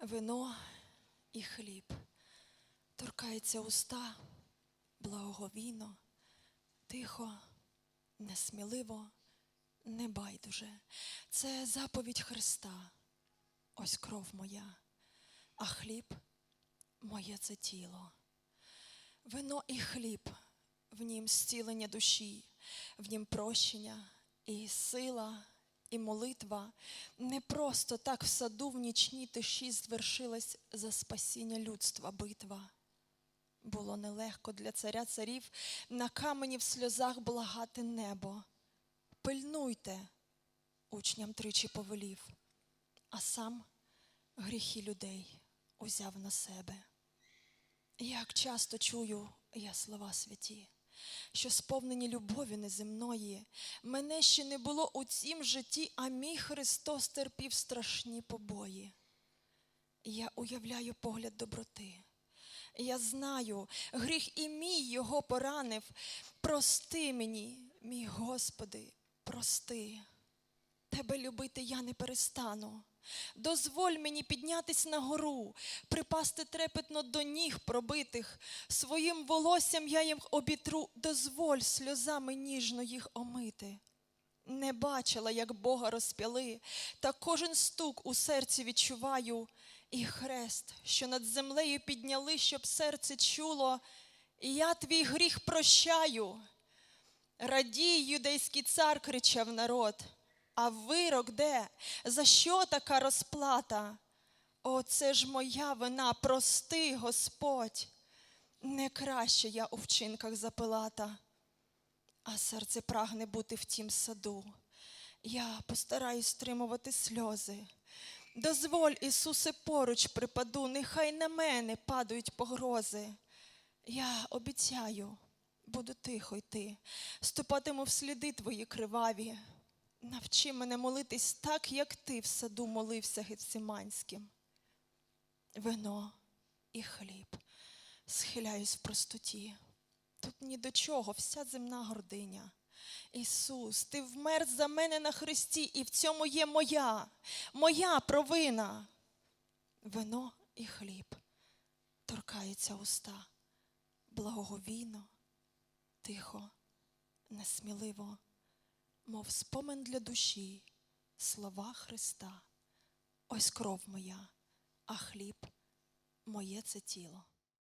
Вино і хліб. Торкається уста, благоговійно, тихо, несміливо, небайдуже. Це заповідь Христа. Ось кров моя, а хліб моє це тіло. Вино і хліб, в нім зцілення душі, в нім прощення і сила, і молитва. Не просто так в саду в нічній тиші звершилась за спасіння людства битва. Було нелегко для царя царів на камені в сльозах благати небо. Пильнуйте, учням тричі повелів, а сам гріхи людей узяв на себе. Як часто чую я слова святі, що сповнені любові неземної, мене ще не було у цім житті, а мій Христос терпів страшні побої. Я уявляю погляд доброти. Я знаю, гріх і мій його поранив. Прости мені, мій Господи, прости. Тебе любити я не перестану. Дозволь мені піднятись на гору, припасти трепетно до ніг пробитих. Своїм волоссям я їм обітру, дозволь сльозами ніжно їх омити. Не бачила, як Бога розп'яли, та кожен стук у серці відчуваю, і хрест, що над землею підняли, щоб серце чуло, я твій гріх прощаю. Радій, юдейський цар, кричав народ. А вирок де? За що така розплата? О, це ж моя вина, прости, Господь. Не краще я у вчинках за Пилата, а серце прагне бути в тім саду. Я постараюсь стримувати сльози. Дозволь, Ісусе, поруч припаду, нехай на мене падають погрози. Я обіцяю, буду тихо йти, ступатиму в сліди твої криваві. Навчи мене молитись так, як ти в саду молився Гециманським. Вино і хліб, схиляюсь в простоті. Тут ні до чого вся земна гординя. Ісус, ти вмер за мене на хресті, і в цьому є моя, моя провина. Вино і хліб торкаються уста, благоговійно, тихо, несміливо мов спомин для душі, слова Христа. Ось кров моя, а хліб моє це тіло.